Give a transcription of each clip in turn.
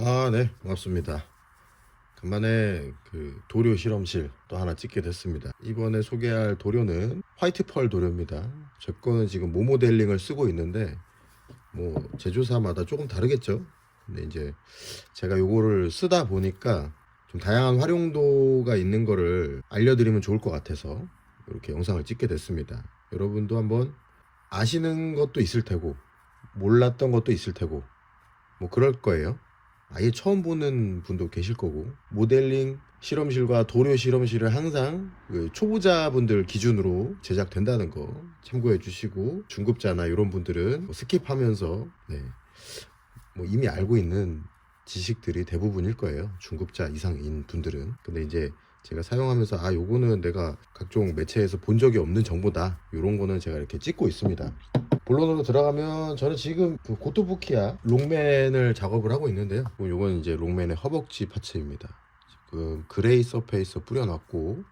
아, 네, 반갑습니다. 간만에 그 도료 실험실 또 하나 찍게 됐습니다. 이번에 소개할 도료는 화이트 펄 도료입니다. 제 거는 지금 모모델링을 쓰고 있는데 뭐 제조사마다 조금 다르겠죠. 근데 이제 제가 요거를 쓰다 보니까 좀 다양한 활용도가 있는 거를 알려드리면 좋을 것 같아서 이렇게 영상을 찍게 됐습니다. 여러분도 한번 아시는 것도 있을 테고 몰랐던 것도 있을 테고 뭐 그럴 거예요. 아예 처음 보는 분도 계실 거고 모델링 실험실과 도료 실험실을 항상 그 초보자분들 기준으로 제작된다는 거 참고해 주시고 중급자나 이런 분들은 뭐 스킵하면서 네. 뭐 이미 알고 있는 지식들이 대부분일 거예요. 중급자 이상인 분들은. 근데 이제 제가 사용하면서 아 요거는 내가 각종 매체에서 본 적이 없는 정보다. 요런 거는 제가 이렇게 찍고 있습니다 본론으로 들어가면 저는 지금 그 고토부키야 롱맨을 작업을 하고 있는데요. 요건 이제 롱맨의 허벅지 파츠입니다. 지금 그레이 서페이스 뿌려놨고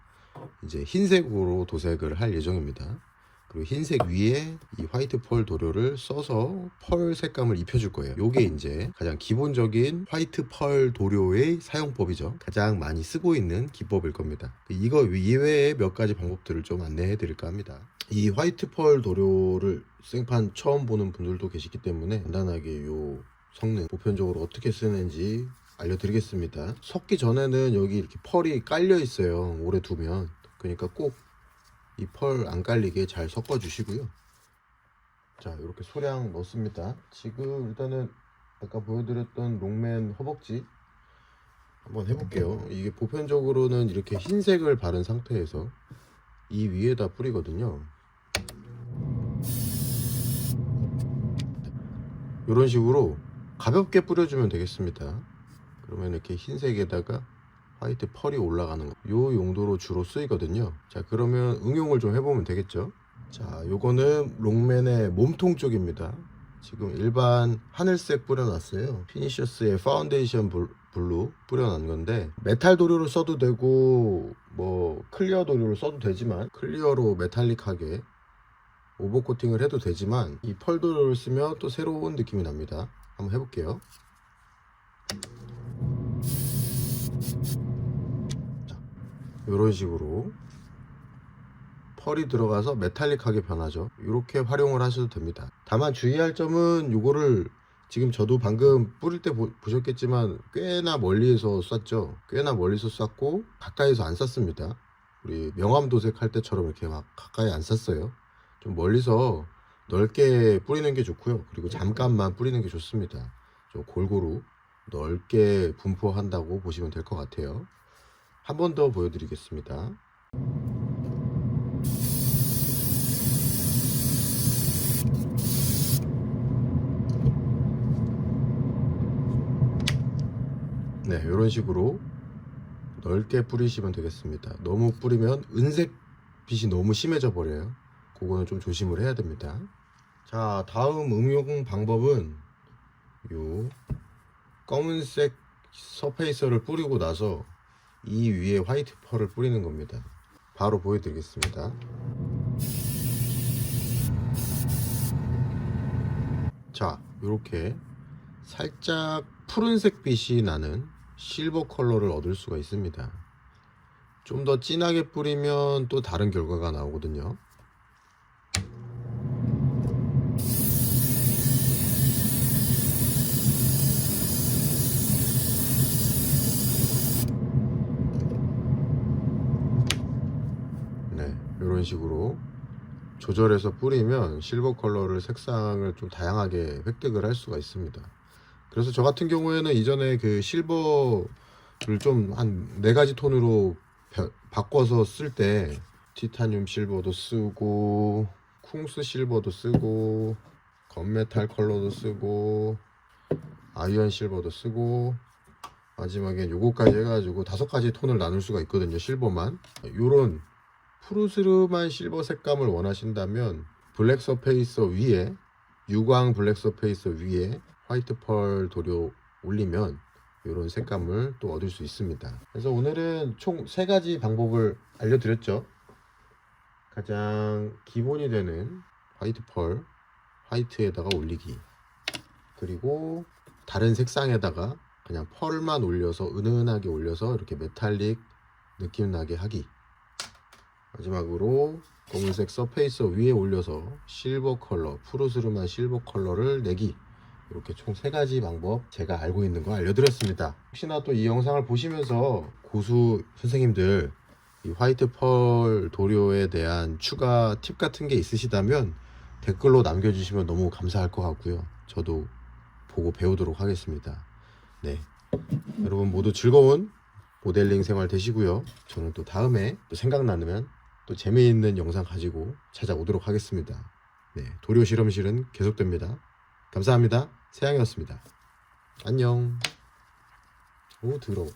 이제 흰색으로 도색을 할 예정입니다. 그리고 흰색 위에 이 화이트 펄 도료를 써서 펄 색감을 입혀줄 거예요. 요게 이제 가장 기본적인 화이트 펄 도료의 사용법이죠. 가장 많이 쓰고 있는 기법일 겁니다. 이거 이외에 몇 가지 방법들을 좀 안내해 드릴까 합니다. 이 화이트 펄 도료를 생판 처음 보는 분들도 계시기 때문에 간단하게 요 성능 보편적으로 어떻게 쓰는지 알려드리겠습니다. 섞기 전에는 여기 이렇게 펄이 깔려 있어요. 오래 두면 그러니까 꼭 이 펄 안 깔리게 잘 섞어 주시고요. 자 이렇게 소량 넣습니다. 지금 일단은 아까 보여드렸던 롱맨 허벅지 한번 해볼게요. 이게 보편적으로는 이렇게 흰색을 바른 상태에서 이 위에다 뿌리거든요. 이런 식으로 가볍게 뿌려주면 되겠습니다. 그러면 이렇게 흰색에다가 화이트 펄이 올라가는 거. 요 용도로 주로 쓰이거든요. 자, 그러면 응용을 좀 해보면 되겠죠. 자, 요거는 롱맨의 몸통 쪽입니다. 지금 일반 하늘색 뿌려놨어요. 피니셔스의 파운데이션 블- 블루 뿌려놓은 건데 메탈 도료를 써도 되고 뭐 클리어 도료를 써도 되지만 클리어로 메탈릭하게 오버 코팅을 해도 되지만 이 펄 도료를 쓰면 또 새로운 느낌이 납니다. 한번 해볼게요. 이런 식으로 펄이 들어가서 메탈릭하게 변하죠. 이렇게 활용을 하셔도 됩니다. 다만 주의할 점은 이거를 지금 저도 방금 뿌릴 때 보, 보셨겠지만 꽤나 멀리에서 쐈죠. 꽤나 멀리서 쐈고 가까이서 안 쐈습니다. 우리 명암 도색할 때처럼 이렇게 막 가까이 안 쐈어요. 좀 멀리서 넓게 뿌리는 게 좋고요. 그리고 잠깐만 뿌리는 게 좋습니다. 좀 골고루 넓게 분포한다고 보시면 될 것 같아요. 한 번 더 보여드리겠습니다. 네, 이런 식으로 넓게 뿌리시면 되겠습니다. 너무 뿌리면 은색 빛이 너무 심해져 버려요. 그거는 좀 조심을 해야 됩니다. 자, 다음 응용 방법은 요 검은색 서페이서를 뿌리고 나서 이 위에 화이트 펄을 뿌리는 겁니다. 바로 보여드리겠습니다. 자, 이렇게 살짝 푸른색 빛이 나는 실버 컬러를 얻을 수가 있습니다. 좀 더 진하게 뿌리면 또 다른 결과가 나오거든요. 네, 이런 식으로 조절해서 뿌리면 실버 컬러를 색상을 좀 다양하게 획득을 할 수가 있습니다. 그래서 저 같은 경우에는 이전에 그 실버를 좀 한 네 가지 톤으로 벼- 바꿔서 쓸 때 티타늄 실버도 쓰고 쿵스 실버도 쓰고 건메탈 컬러도 쓰고 아이언 실버도 쓰고 마지막에 요거까지 해가지고 다섯 가지 톤을 나눌 수가 있거든요 실버만 요런 푸르스름한 실버 색감을 원하신다면 블랙 서페이서 위에 유광 블랙 서페이서 위에 화이트 펄 도료 올리면 이런 색감을 또 얻을 수 있습니다. 그래서 오늘은 총 세 가지 방법을 알려드렸죠. 가장 기본이 되는 화이트 펄, 화이트에다가 올리기. 그리고 다른 색상에다가 그냥 펄만 올려서 은은하게 올려서 이렇게 메탈릭 느낌 나게 하기 마지막으로 검은색 서페이서 위에 올려서 실버 컬러 푸르스름한 실버 컬러를 내기. 이렇게 총 세 가지 방법 제가 알고 있는 거 알려드렸습니다. 혹시나 또 이 영상을 보시면서 고수 선생님들 이 화이트 펄 도료에 대한 추가 팁 같은 게 있으시다면 댓글로 남겨주시면 너무 감사할 것 같고요. 저도 보고 배우도록 하겠습니다. 네. 여러분 모두 즐거운 모델링 생활 되시고요. 저는 또 다음에 또 생각나면 또 재미있는 영상 가지고 찾아오도록 하겠습니다. 네 도료 실험실은 계속됩니다. 감사합니다. 세양이었습니다. 안녕. 오 더러워